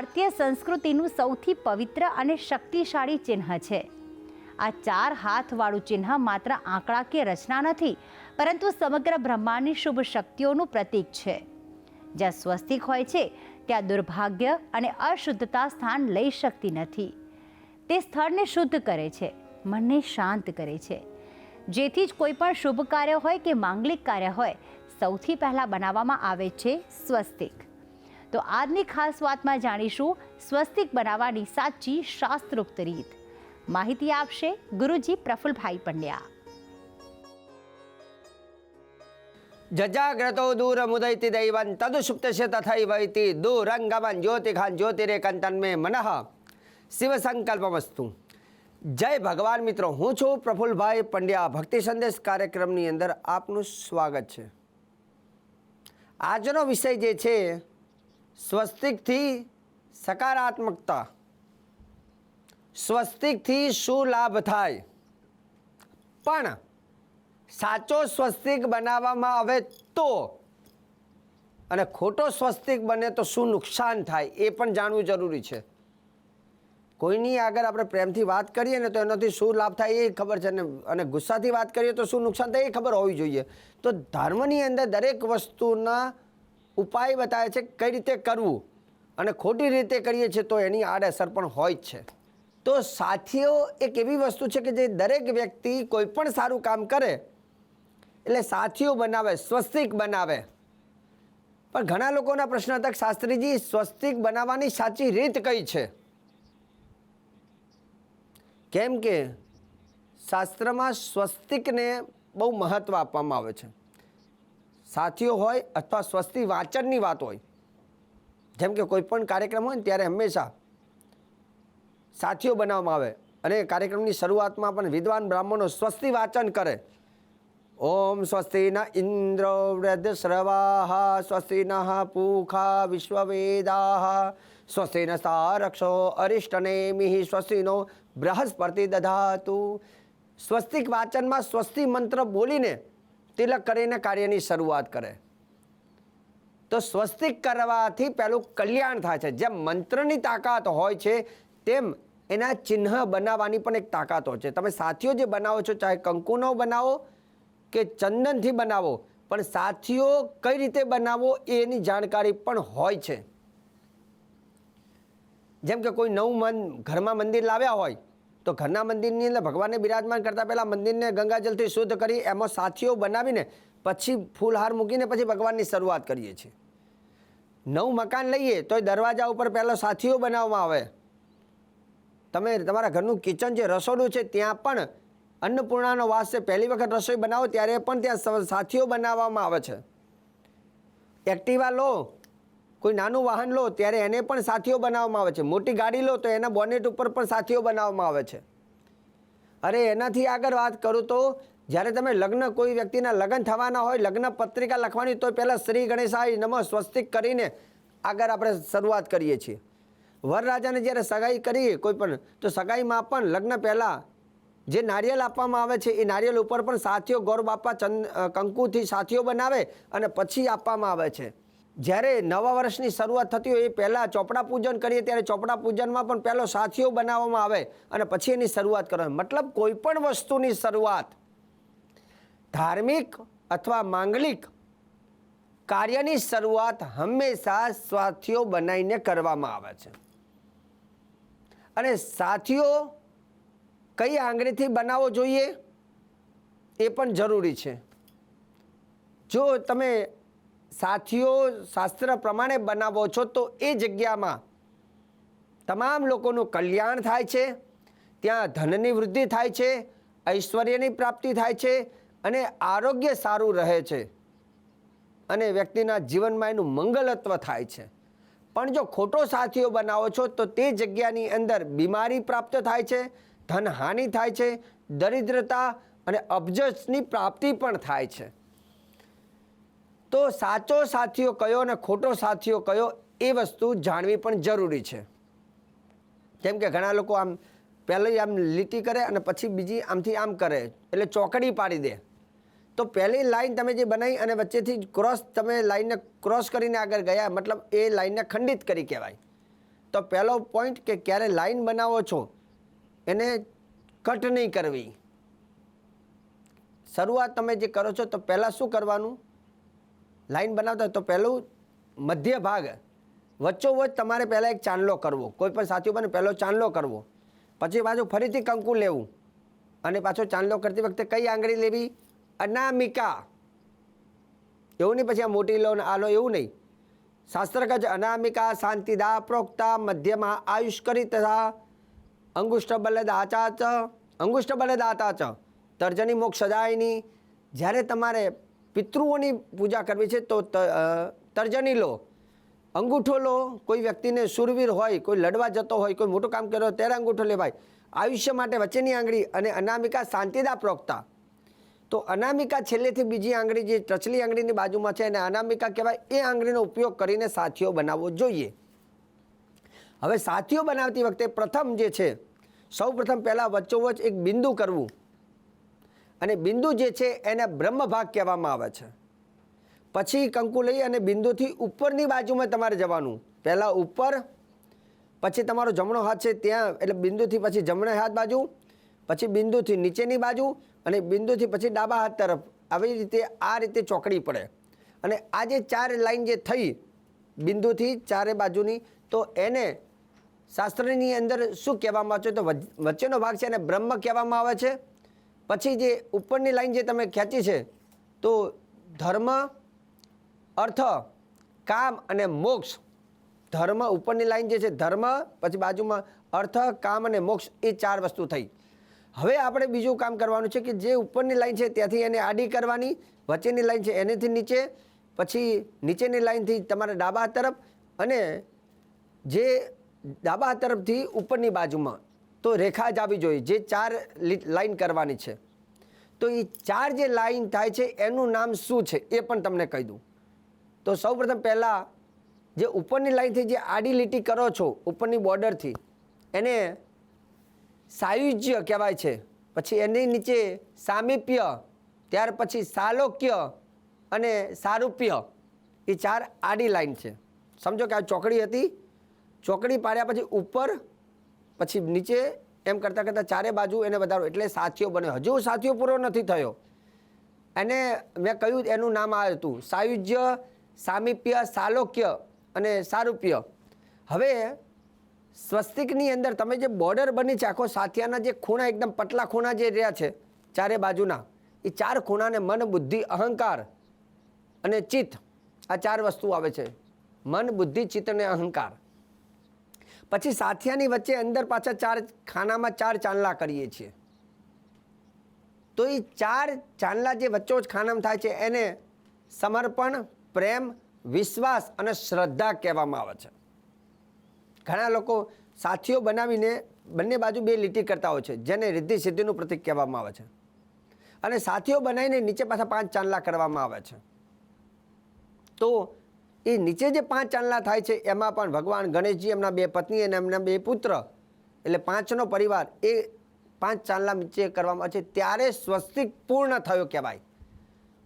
ભારતીય સંસ્કૃતિનું સૌથી પવિત્ર અને શક્તિશાળી ચિહ્ન છે. આ ચાર હાથવાળું ચિહ્ન માત્ર આંકડાકીય રચના નથી, પરંતુ સમગ્ર બ્રહ્માંડની શુભ શક્તિઓનું પ્રતીક છે. જ્યાં સ્વસ્તિક હોય છે, ત્યાં દુર્ભાગ્ય અને અશુદ્ધતા સ્થાન લઈ શકતી નથી. તે સ્થળને શુદ્ધ કરે છે, મનને શાંત કરે છે. જેથી જ કોઈ પણ શુભ કાર્ય હોય કે માંગલિક કાર્ય હોય, સૌથી પહેલાં બનાવવામાં આવે છે સ્વસ્તિક. તો આજની ખાસ વાતમાં જાણીશું સ્વસ્તિક બનાવવાની સાચી શાસ્ત્રોક્ત રીત. માહિતી આપશે ગુરુજી પ્રફુલભાઈ પંડ્યા. જજાગ્રતો દૂરમુદૈતિ દૈવં તદુષુપ્તસ્ય તથૈવૈતિ દૂરંગમન જ્યોતિખાન જ્યોતિરેકંતન મે મનઃ. શિવ સંકલ્પમસ્તુ જય ભગવાન મિત્રો, હું છું પ્રફુલભાઈ પંડ્યા. ભક્તિ સંદેશ કાર્યક્રમની અંદર આપનું સ્વાગત છે. આજનો વિષય જે છે સ્વસ્તિકથી સકારાત્મકતા. સ્વસ્તિકથી શું લાભ થાય? પણ સાચો સ્વસ્તિક બનાવવામાં આવે તો અને ખોટો સ્વસ્તિક બને તો શું નુકસાન થાય એ પણ જાણવું જરૂરી છે. કોઈની આગળ આપણે પ્રેમથી વાત કરીએ ને તો એનાથી શું લાભ થાય એ ખબર છે ને અને ગુસ્સાથી વાત કરીએ તો શું નુકસાન થાય એ ખબર હોવી જોઈએ. તો ધર્મની અંદર દરેક વસ્તુના ઉપાય બતાવે છે કઈ રીતે કરવું અને ખોટી રીતે કરીએ છીએ તો એની આડઅસર પણ હોય જ છે. તો સાથીઓ, એક એવી વસ્તુ છે કે જે દરેક વ્યક્તિ કોઈ પણ સારું કામ કરે, એટલે સાથીઓ બનાવે, સ્વસ્તિક બનાવે. પણ ઘણા લોકોના પ્રશ્ન હતા શાસ્ત્રીજી, સ્વસ્તિક બનાવવાની સાચી રીત કઈ છે? કેમ કે શાસ્ત્રમાં સ્વસ્તિકને બહુ મહત્ત્વ આપવામાં આવે છે. સાથીઓ હોય અથવા સ્વસ્તિ વાંચનની વાત હોય, જેમ કે કોઈ પણ કાર્યક્રમ હોય ને ત્યારે હંમેશા સાથીઓ બનાવવામાં આવે અને કાર્યક્રમની શરૂઆતમાં પણ વિદ્વાન બ્રાહ્મણો સ્વસ્તિ વાંચન કરે. ઓમ સ્વસ્તિ ન ઇન્દ્ર વૃદ્ધશ્રવા સ્વસ્તિ ન પૂખા વિશ્વવેદા સ્વસ્તિ ન સારક્ષો અરિષ્ટનેમિ સ્વસ્તિનો બૃહસ્પતિ દધાતું. સ્વસ્તિક વાચનમાં સ્વસ્તિ મંત્ર બોલીને તિલક કરીને કાર્યની શરૂઆત કરે. તો સ્વસ્તિક કરવાથી પહેલું કલ્યાણ થાય છે. જેમ મંત્રની તાકાત હોય છે, તેમ એના ચિહ્ન બનાવવાની પણ એક તાકાત હોય છે. તમે સાથીઓ જે બનાવો છો, ચાહે કંકુનો બનાવો કે ચંદનથી બનાવો, પણ સાથીઓ કઈ રીતે બનાવો એની જાણકારી પણ હોય છે. જેમ કે કોઈ નવું મન ઘરમાં મંદિર લાવ્યા હોય તો ઘરના મંદિરની અંદર ભગવાનને બિરાજમાન કરતાં પહેલાં મંદિરને ગંગાજલથી શુદ્ધ કરી એમાં સાથીઓ બનાવીને પછી ફૂલહાર મૂકીને પછી ભગવાનની શરૂઆત કરીએ છીએ. નવું મકાન લઈએ તો દરવાજા ઉપર પહેલાં સાથીઓ બનાવવામાં આવે. તમે તમારા ઘરનું કિચન જે રસોડું છે ત્યાં પણ અન્નપૂર્ણાનો વાસ છે. પહેલી વખત રસોઈ બનાવો ત્યારે પણ ત્યાં સાથીઓ બનાવવામાં આવે છે. એક્ટિવા લો. કોઈ નાનું વાહન લો, ત્યારે એને પણ સાથીઓ બનાવવામાં આવે છે. મોટી ગાડી લો, તો એના બોનેટ ઉપર પણ સાથીઓ બનાવવામાં આવે છે. અરે, એનાથી આગળ વાત કરું તો, જ્યારે તમે લગ્ન કોઈ વ્યક્તિના લગ્ન થવાના હોય, લગ્ન પત્રિકા લખવાની, તો પહેલાં શ્રી ગણેશાય નમઃ સ્વસ્તિક કરીને આગળ આપણે શરૂઆત કરીએ છીએ. વરરાજાને જ્યારે સગાઈ કરીએ કોઈ પણ, તો સગાઈમાં પણ લગ્ન પહેલાં જે નારિયેલ આપવામાં આવે છે, એ નારિયેલ ઉપર પણ સાથીઓ ગૌર બાપા ચંદ કંકુથી સાથીઓ બનાવે અને પછી આપવામાં આવે છે. જ્યારે નવા વર્ષની શરૂઆત થતી હોય એ પહેલાં ચોપડા પૂજન કરીએ ત્યારે ચોપડા પૂજનમાં પણ પહેલો સાથીઓ બનાવવામાં આવે અને પછી એની શરૂઆત કરવાની. મતલબ કોઈ પણ વસ્તુની શરૂઆત ધાર્મિક અથવા માંગલિક કાર્યની શરૂઆત હંમેશા સાથીઓ બનાવીને કરવામાં આવે છે. અને સાથીઓ કઈ આંગળીથી બનાવવો જોઈએ એ પણ જરૂરી છે. જો તમે સાથીઓ, શાસ્ત્ર પ્રમાણે બનાવો છો તો એ જગ્યામાં તમામ લોકોનું કલ્યાણ થાય છે, ત્યાં ધનની વૃદ્ધિ થાય છે, ઐશ્વર્યની પ્રાપ્તિ થાય છે અને આરોગ્ય સારું રહે છે અને વ્યક્તિના જીવનમાં એનું મંગલત્વ થાય છે. પણ જો ખોટો સાથીઓ બનાવો છો તો તે જગ્યાની અંદર બીમારી પ્રાપ્ત થાય છે, ધનહાનિ થાય છે, દરિદ્રતા અને અબજસની પ્રાપ્તિ પણ થાય છે. તો સાચો સાથીઓ કયો અને ખોટો સાથીઓ કયો એ વસ્તુ જાણવી પણ જરૂરી છે. જેમ કે ઘણા લોકો આમ પહેલી આમ લીટી કરે અને પછી બીજી આમથી આમ કરે, એટલે ચોકડી પાડી દે. તો પહેલી લાઈન તમે જે બનાવી અને વચ્ચેથી ક્રોસ તમે લાઈનને ક્રોસ કરીને આગળ ગયા, મતલબ એ લાઈનને ખંડિત કરી કહેવાય. તો પહેલો પોઈન્ટ કે ક્યારે લાઈન બનાવો છો, એને કટ નહીં કરવી. શરૂઆત તમે જે કરો છો તો પહેલાં શું કરવાનું? લાઈન બનાવતા હોય તો પહેલું મધ્ય ભાગ વચ્ચોવચ્ચ તમારે પહેલાં એક ચાંદલો કરવો. કોઈ પણ સાથીઓ બને પહેલો ચાંદલો કરવો. પછી પાછું ફરીથી કંકુ લેવું. અને પાછો ચાંદલો કરતી વખતે કઈ આંગળી લેવી? અનામિકા. એવું નહીં પછી આ મોટી લો આ લો, એવું નહીં. શાસ્ત્ર કહે અનામિકા શાંતિદા પ્રોક્તા મધ્યમાં આયુષ્કરી તથા અંગુષ્ઠ બલદાચા ચ અંગુષ્ઠ બલદાતા ચ તર્જની મોક્ષદાયની જ્યારે તમારે પિતૃઓની પૂજા કરવી છે તો તર્જની લો, અંગૂઠો લો. કોઈ વ્યક્તિને સુરવીર હોય, કોઈ લડવા જતો હોય, કોઈ મોટું કામ કર્યો ત્યારે અંગૂઠો લેવાય આયુષ્ય માટે વચ્ચેની આંગળી અને અનામિકા શાંતિદા પ્રોક્તા. તો અનામિકા છેલ્લેથી બીજી આંગળી જે ટચલી આંગળીની બાજુમાં છે અને અનામિકા કહેવાય, એ આંગળીનો ઉપયોગ કરીને સાથીઓ બનાવવો જોઈએ. હવે સાથીઓ બનાવતી વખતે પ્રથમ જે છે સૌ પ્રથમ પહેલાં વચ્ચોવચ્ચ એક બિંદુ કરવું. અને બિંદુ જે છે એને બ્રહ્મભાગ કહેવામાં આવે છે. પછી કંકુ લઈ અને બિંદુથી ઉપરની બાજુમાં તમારે જવાનું. પહેલાં ઉપર, પછી તમારો જમણો હાથ છે ત્યાં, એટલે બિંદુથી પછી જમણે હાથ બાજુ, પછી બિંદુથી નીચેની બાજુ અને બિંદુથી પછી ડાબા હાથ તરફ. આવી રીતે આ રીતે ચોકડી પડે. અને આ જે ચાર લાઈન જે થઈ બિંદુથી ચારે બાજુની, તો એને શાસ્ત્રની અંદર શું કહેવામાં આવે છે? તો વચ- વચ્ચેનો ભાગ છે એને બ્રહ્મ કહેવામાં આવે છે. પછી જે ઉપરની લાઈન જે તમે ખેંચી છે, તો ધર્મ, અર્થ, કામ અને મોક્ષ. ધર્મ ઉપરની લાઈન જે છે, ધર્મ, પછી બાજુમાં અર્થ, કામ અને મોક્ષ, એ ચાર વસ્તુ થઈ. હવે આપણે બીજું કામ કરવાનું છે કે જે ઉપરની લાઈન છે, ત્યાંથી એને આડી કરવાની, વચ્ચેની લાઈન છે, એનેથી નીચે, પછી નીચેની લાઈનથી તમારે ડાબા તરફ અને જે ડાબા તરફથી ઉપરની બાજુમાં. તો રેખા જ આવી જોઈએ, જે ચાર લાઈન કરવાની છે. તો એ ચાર જે લાઈન થાય છે, એનું નામ શું છે, એ પણ તમને કહી દઉં. તો સૌપ્રથમ પહેલાં જે ઉપરની લાઈનથી જે આડી લીટી કરો છો, ઉપરની બોર્ડરથી, એને સાયુજ્ય કહેવાય છે. પછી એની નીચે સામીપ્ય, ત્યાર પછી સાલોક્ય અને સારૂપ્ય એ ચાર આડી લાઈન છે. સમજો કે આ ચોકડી હતી? ચોકડી પાડ્યા પછી ઉપર પછી નીચે એમ કરતાં કરતાં ચારે બાજુ એને વધારો. એટલે સાથીઓ બન્યો હજુ સાથીઓ પૂરો નથી થયો. એને મેં કહ્યું એનું નામ આ હતું. સાયુજ્ય, સામીપ્ય, સાલોક્ય અને સારૂપ્ય. હવે સ્વસ્તિકની અંદર તમે જે બોર્ડર બની છે, આખો સાથિયાના જે ખૂણા એકદમ પતલા ખૂણા જે રહ્યા છે, ચારે બાજુના, એ ચાર ખૂણાને મન, બુદ્ધિ, અહંકાર અને ચિત્ત આ ચાર વસ્તુ આવે છે. મન, બુદ્ધિ, ચિત્ત અને અહંકાર. પછી સાથિયાની વચ્ચે અંદર પાછા ચાર ખાનામાં ચાર ચાંદલા કરીએ છીએ. તો એ ચાર ચાંદલા જે વચ્ચોવચ ખાનામાં થાય છે, એને સમર્પણ, પ્રેમ, વિશ્વાસ અને શ્રદ્ધા કહેવામાં આવે છે. ઘણા લોકો સાથીઓ બનાવીને બંને બાજુ બે લીટી કરતા હોય છે, જેને રિદ્ધિ સિદ્ધિનું પ્રતિક કહેવામાં આવે છે. અને સાથીઓ બનાવીને નીચે પાછા પાંચ ચાંદલા કરવામાં આવે છે. તો એ નીચે જે પાંચ ચાંદલા થાય છે, એમાં પણ ભગવાન ગણેશજી એમના બે પત્ની અને એમના બે પુત્ર, એટલે પાંચનો પરિવાર એ પાંચ ચાંદલા નીચે કરવામાં છે, ત્યારે સ્વસ્તિક પૂર્ણ થયો કહેવાય.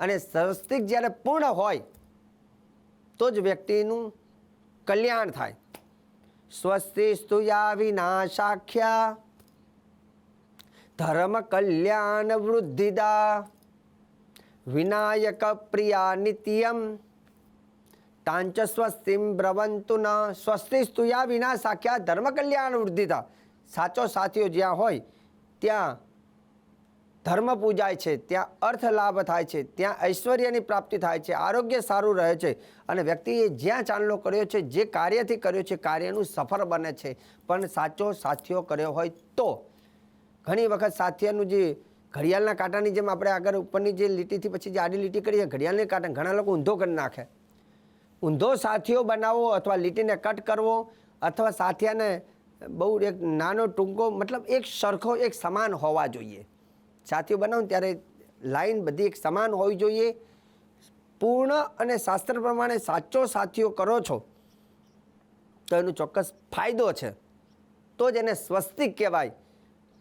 અને સ્વસ્તિક જ્યારે પૂર્ણ હોય, તો જ વ્યક્તિનું કલ્યાણ થાય. સ્વસ્તિ સ્તુયા વિનાશાખ્યા, ધર્મ કલ્યાણ વૃદ્ધિદા, વિનાયક પ્રિયા નિત્યમ તાંચ સ્વસ્તિમ બ્રવંતુ ન સ્વસ્તિ સ્તુયા વિનાશાખ્યા ધર્મ કલ્યાણ વૃદ્ધિતા સાચો સાથીઓ જ્યાં હોય ત્યાં ધર્મ પૂજાય છે ત્યાં અર્થ લાભ થાય છે ત્યાં ઐશ્વર્યની પ્રાપ્તિ થાય છે આરોગ્ય સારું રહે છે અને વ્યક્તિએ જ્યાં ચાંદલો કર્યો છે, જે કાર્યથી કર્યો છે, કાર્યનું સફળ બને છે. પણ સાચો સાથીઓ કર્યો હોય તો. ઘણી વખત સાથીઓનું જે ઘડિયાળના કાંટાની જેમ આપણે આગળ ઉપરની જે લીટીથી પછી જે આડી લીટી કરીએ, ઘડિયાળની કાંટા ઘણા લોકો ઊંધો કરી નાખે. ઊંધો સાથીઓ બનાવવો અથવા લીટીને કટ કરવો અથવા સાથિયાને બહુ એક નાનો ટૂંકો, મતલબ એક સરખો, એક સમાન હોવા જોઈએ. સાથીઓ બનાવો ત્યારે લાઈન બધી એક સમાન હોવી જોઈએ. પૂર્ણ અને શાસ્ત્ર પ્રમાણે સાચો સાથીઓ કરો છો, તો એનો ચોક્કસ ફાયદો છે. તો જ એને સ્વસ્તિક કહેવાય.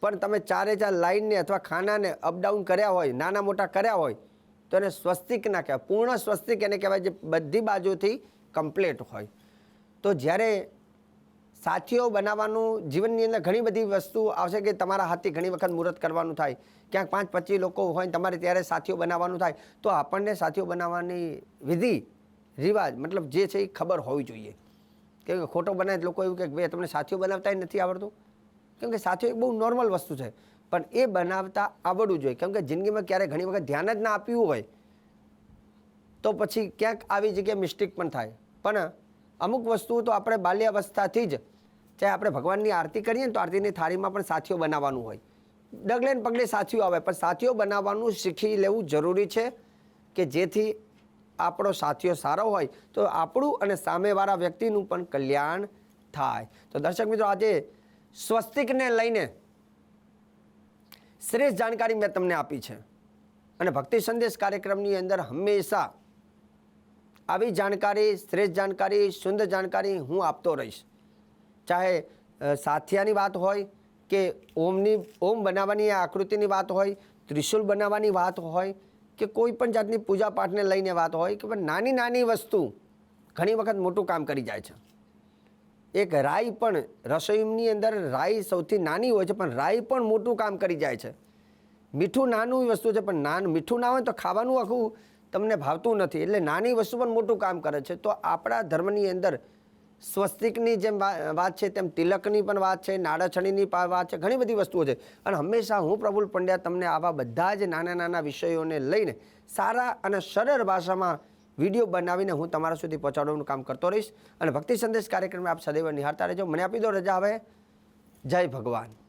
પણ તમે ચારે ચાર લાઈનને અથવા ખાનાને અપડાઉન કર્યા હોય, નાના મોટા કર્યા હોય તો એને સ્વસ્તિક ના કહેવાય. પૂર્ણ સ્વસ્તિક એને કહેવાય જે બધી બાજુથી કમ્પ્લીટ હોય. તો જ્યારે સાથીઓ બનાવવાનું જીવનની અંદર ઘણી બધી વસ્તુ આવશે કે તમારા હાથથી ઘણી વખત મુહૂર્ત કરવાનું થાય. ક્યાંક પાંચ, પચીસ લોકો હોય તમારે ત્યારે સાથીઓ બનાવવાનું થાય. તો આપણને સાથીઓ બનાવવાની વિધિ, રિવાજ મતલબ જે છે એ ખબર હોવી જોઈએ. કેમ કે ખોટો બનાવે લોકો એવું કે ભાઈ તમને સાથીઓ બનાવતા નથી આવડતું? કેમ કે સાથીઓ એક બહુ નોર્મલ વસ્તુ છે. પણ એ બનાવતા આવડવું જોઈએ. કેમ કે જિંદગીમાં ક્યારેય ઘણી વખત ધ્યાન જ ના આપ્યું હોય, તો પછી ક્યાંક આવી જગ્યાએ મિસ્ટેક પણ થાય. પણ અમુક વસ્તુઓ તો આપણે બાલ્યાવસ્થાથી જ, ચાહે આપણે ભગવાનની આરતી કરીએ ને તો આરતીની થાળીમાં પણ સાથીઓ બનાવવાનું હોય. ડગલે ને પગલે સાથીઓ આવે, પણ સાથીઓ બનાવવાનું શીખી લેવું જરૂરી છે કે જેથી આપણો સાથીઓ સારો હોય. તો આપણું અને સામેવાળા વ્યક્તિનું પણ કલ્યાણ થાય. તો દર્શક મિત્રો, આજે સ્વસ્તિકને લઈને શ્રેષ્ઠ જાણકારી મેં તમને આપી છે. અને ભક્તિ સંદેશ કાર્યક્રમની અંદર હંમેશા આવી જાણકારી, શ્રેષ્ઠ જાણકારી, સુંદર જાણકારી હું આપતો રહીશ. ચાહે સાથિયાની વાત હોય કે ઓમની, ઓમ બનાવવાની આકૃતિની વાત હોય, ત્રિશુલ બનાવવાની વાત હોય કે કોઈ પણ જાતની પૂજા પાઠને લઈને વાત હોય કે નાની નાની વસ્તુ ઘણી વખત મોટું કામ કરી જાય છે. એક રાઈ પણ રસોઈની અંદર રાઈ સૌથી નાની હોય છે, પણ રાઈ પણ મોટું કામ કરી જાય છે. મીઠું નાનું વસ્તુ છે, પણ નાન મીઠું ના હોય તો ખાવાનું આખું તમને ભાવતું નથી. એટલે નાની વસ્તુ પણ મોટું કામ કરે છે. તો આપણા ધર્મની અંદર સ્વસ્તિકની જેમ વાત છે, તેમ તિલકની પણ વાત છે નાડાછણીની વાત છે, ઘણી બધી વસ્તુઓ છે. અને હંમેશા હું પ્રફુલ પંડ્યા તમને આવા બધા જ નાના નાના વિષયોને લઈને સારા અને સરળ ભાષામાં વીડિયો બનાવીને હું તમારા સુધી પહોંચાડવાનું કામ કરતો રહીશ. અને ભક્તિ સંદેશ કાર્યક્રમ આપ સદૈવ નિહાળતા રહેજો. મને આપી દો રજા હવે. જય ભગવાન.